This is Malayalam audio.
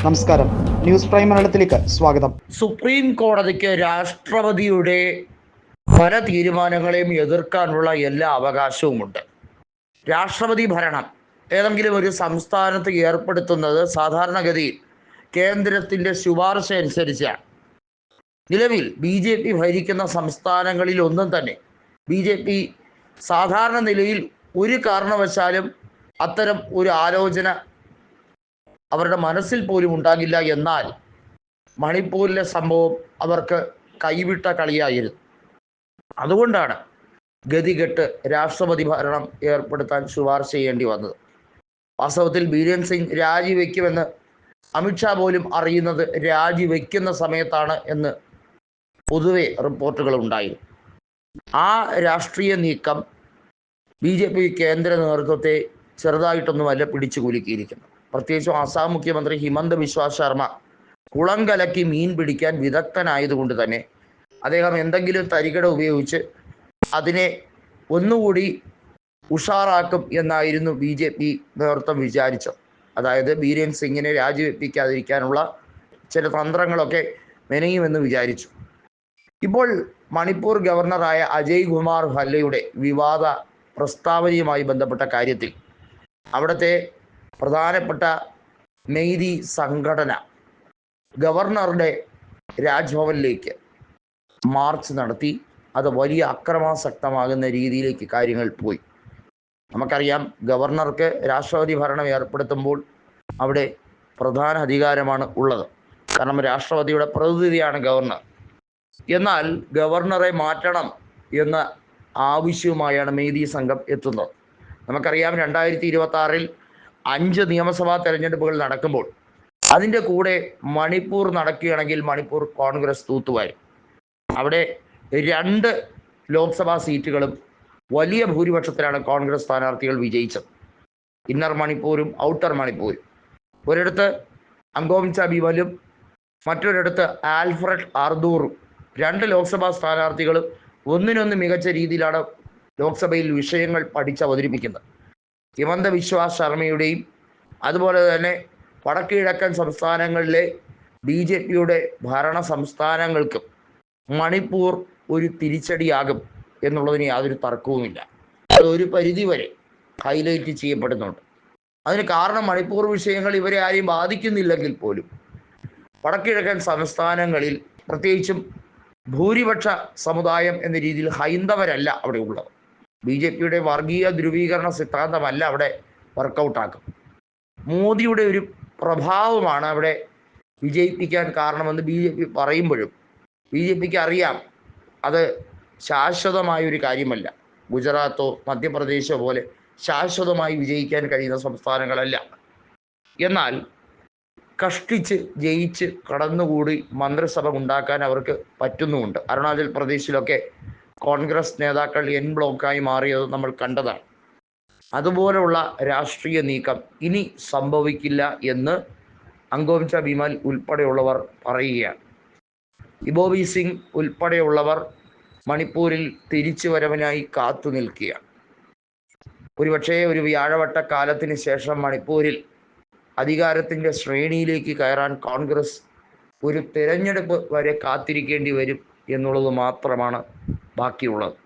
നമസ്കാരം. ന്യൂസ് പ്രൈം മലയാളത്തിലേക്ക് സ്വാഗതം. സുപ്രീം കോടതിക്ക് രാഷ്ട്രപതിയുടെ പല തീരുമാനങ്ങളെയും എതിർക്കാനുള്ള എല്ലാ അവകാശവുമുണ്ട്. രാഷ്ട്രപതി ഭരണം ഏതെങ്കിലും ഒരു സംസ്ഥാനത്ത് ഏർപ്പെടുത്തുന്നത് സാധാരണഗതിയിൽ കേന്ദ്രത്തിന്റെ ശുപാർശ അനുസരിച്ചാണ്. നിലവിൽ ബി ജെ പി ഭരിക്കുന്ന സംസ്ഥാനങ്ങളിൽ ഒന്നും തന്നെ ബി ജെ പി സാധാരണ നിലയിൽ ഒരു കാരണവശാലും അത്തരം ഒരു ആലോചന അവരുടെ മനസ്സിൽ പോലും ഉണ്ടാകില്ല എന്നാൽ മണിപ്പൂരിലെ സംഭവം അവർക്ക് കൈവിട്ട കളിയായിരുന്നു. അതുകൊണ്ടാണ് ഗതികെട്ട് രാഷ്ട്രപതി ഭരണം ഏർപ്പെടുത്താൻ ശുപാർശ ചെയ്യേണ്ടി വന്നത്. വാസ്തവത്തിൽ ബീരൻ സിംഗ് രാജിവെക്കുമെന്ന് അമിത്ഷാ പോലും അറിയുന്നത് രാജിവെക്കുന്ന സമയത്താണ് എന്ന് പൊതുവെ റിപ്പോർട്ടുകൾ ഉണ്ടായിരുന്നു. ആ രാഷ്ട്രീയ നീക്കം ബി ജെ പി കേന്ദ്ര നേതൃത്വത്തെ ചെറുതായിട്ടൊന്നുമല്ല പിടിച്ചു കുലുക്കിയിരിക്കുന്നു. പ്രത്യേകിച്ചും ആസാം മുഖ്യമന്ത്രി ഹിമന്ത് ബിശ്വ ശർമ്മ കുളം കലക്കി മീൻ പിടിക്കാൻ വിദഗ്ധനായതുകൊണ്ട് തന്നെ അദ്ദേഹം എന്തെങ്കിലും തരികട ഉപയോഗിച്ച് അതിനെ ഒന്നുകൂടി ഉഷാറാക്കും എന്നായിരുന്നു ബി ജെ പി നേതൃത്വം വിചാരിച്ചത്. അതായത് ബീരേൻ സിംഗിനെ രാജിവെപ്പിക്കാതിരിക്കാനുള്ള ചില തന്ത്രങ്ങളൊക്കെ മെനയുമെന്ന് വിചാരിച്ചു. ഇപ്പോൾ മണിപ്പൂർ ഗവർണറായ അജയ് കുമാർ ഭല്ലയുടെ വിവാദ പ്രസ്താവനയുമായി ബന്ധപ്പെട്ട കാര്യത്തിൽ അവിടുത്തെ പ്രധാനപ്പെട്ട മെയ്തി സംഘടന ഗവർണറുടെ രാജ്ഭവനിലേക്ക് മാർച്ച് നടത്തി. അത് വലിയ അക്രമാസക്തമാകുന്ന രീതിയിലേക്ക് കാര്യങ്ങൾ പോയി. നമുക്കറിയാം ഗവർണർക്ക് രാഷ്ട്രപതി ഭരണം ഏർപ്പെടുത്തുമ്പോൾ അവിടെ പ്രധാന അധികാരമാണ് ഉള്ളത്. കാരണം രാഷ്ട്രപതിയുടെ പ്രതിനിധിയാണ് ഗവർണർ. എന്നാൽ ഗവർണറെ മാറ്റണം എന്ന ആവശ്യവുമായാണ് മേദി സംഘം എത്തുന്നത്. നമുക്കറിയാം രണ്ടായിരത്തി ഇരുപത്തി ആറിൽ അഞ്ച് നിയമസഭാ തെരഞ്ഞെടുപ്പുകൾ നടക്കുമ്പോൾ അതിന്റെ കൂടെ മണിപ്പൂർ നടക്കുകയാണെങ്കിൽ മണിപ്പൂർ കോൺഗ്രസ് തൂത്തുവാരും. അവിടെ രണ്ട് ലോക്സഭാ സീറ്റുകളും വലിയ ഭൂരിപക്ഷത്തിലാണ് കോൺഗ്രസ് സ്ഥാനാർത്ഥികൾ വിജയിച്ചത്. ഇന്നർ മണിപ്പൂരും ഔട്ടർ മണിപ്പൂരും. ഒരിടത്ത് അങ്കോമിച്ച ബിമലും മറ്റൊരിടത്ത് ആൽഫ്രഡ് ആർദൂറും. രണ്ട് ലോക്സഭാ സ്ഥാനാർത്ഥികളും ഒന്നിനൊന്ന് മികച്ച രീതിയിലാണ് ലോക്സഭയിൽ വിഷയങ്ങൾ പഠിച്ച് അവതരിപ്പിക്കുന്നത്. ഹിമന്ത വിശ്വാസ് ശർമ്മയുടെയും അതുപോലെ തന്നെ വടക്കുകിഴക്കൻ സംസ്ഥാനങ്ങളിലെ ബി ജെ പിയുടെ ഭരണ സംസ്ഥാനങ്ങൾക്കും മണിപ്പൂർ ഒരു തിരിച്ചടിയാകും എന്നുള്ളതിന് യാതൊരു തർക്കവുമില്ല. അത് ഒരു പരിധി വരെ ഹൈലൈറ്റ് ചെയ്യപ്പെടുന്നുണ്ട്. അതിന് കാരണം മണിപ്പൂർ വിഷയങ്ങൾ ഇവരെ ആരെയും ബാധിക്കുന്നില്ലെങ്കിൽ പോലും വടക്കിഴക്കൻ സംസ്ഥാനങ്ങളിൽ പ്രത്യേകിച്ചും ഭൂരിപക്ഷ സമുദായം എന്ന രീതിയിൽ ഹൈന്ദവരല്ല അവിടെ ഉള്ളത്. ബി ജെ പിയുടെ വർഗീയ ധ്രുവീകരണ സിദ്ധാന്തമല്ല അവിടെ വർക്കൗട്ടാക്കും മോദിയുടെ ഒരു പ്രഭാവമാണ് അവിടെ വിജയിപ്പിക്കാൻ കാരണമെന്ന് ബി ജെ പി പറയുമ്പോഴും ബി ജെ പിക്ക് അറിയാം. അത് ശാശ്വതമായ ഒരു കാര്യമല്ല. ഗുജറാത്തോ മധ്യപ്രദേശോ പോലെ ശാശ്വതമായി വിജയിക്കാൻ കഴിയുന്ന സംസ്ഥാനങ്ങളല്ല. എന്നാൽ കഷ്ടിച്ച് ജയിച്ച് കടന്നുകൂടി മന്ത്രിസഭ ഉണ്ടാക്കാൻ അവർക്ക് പറ്റുന്നുമുണ്ട്. അരുണാചൽ പ്രദേശിലൊക്കെ കോൺഗ്രസ് നേതാക്കൾ എൻ ബ്ലോക്കായി മാറിയത് നമ്മൾ കണ്ടതാണ്. അതുപോലുള്ള രാഷ്ട്രീയ നീക്കം ഇനി സംഭവിക്കില്ല എന്ന് അങ്കോമിച്ച ബിമൽ ഉൾപ്പെടെയുള്ളവർ പറയുകയാണ്. ഇബോബി സിംഗ് ഉൾപ്പെടെയുള്ളവർ മണിപ്പൂരിൽ തിരിച്ചു വരവനായി കാത്തു നിൽക്കുകയാണ്. ഒരുപക്ഷേ ഒരു വ്യാഴവട്ട കാലത്തിന് ശേഷം മണിപ്പൂരിൽ അധികാരത്തിന്റെ ശ്രേണിയിലേക്ക് കയറാൻ കോൺഗ്രസ് ഒരു തിരഞ്ഞെടുപ്പ് വരെ കാത്തിരിക്കേണ്ടി വരും എന്നുള്ളത് മാത്രമാണ് ബാക്കിയുള്ളത്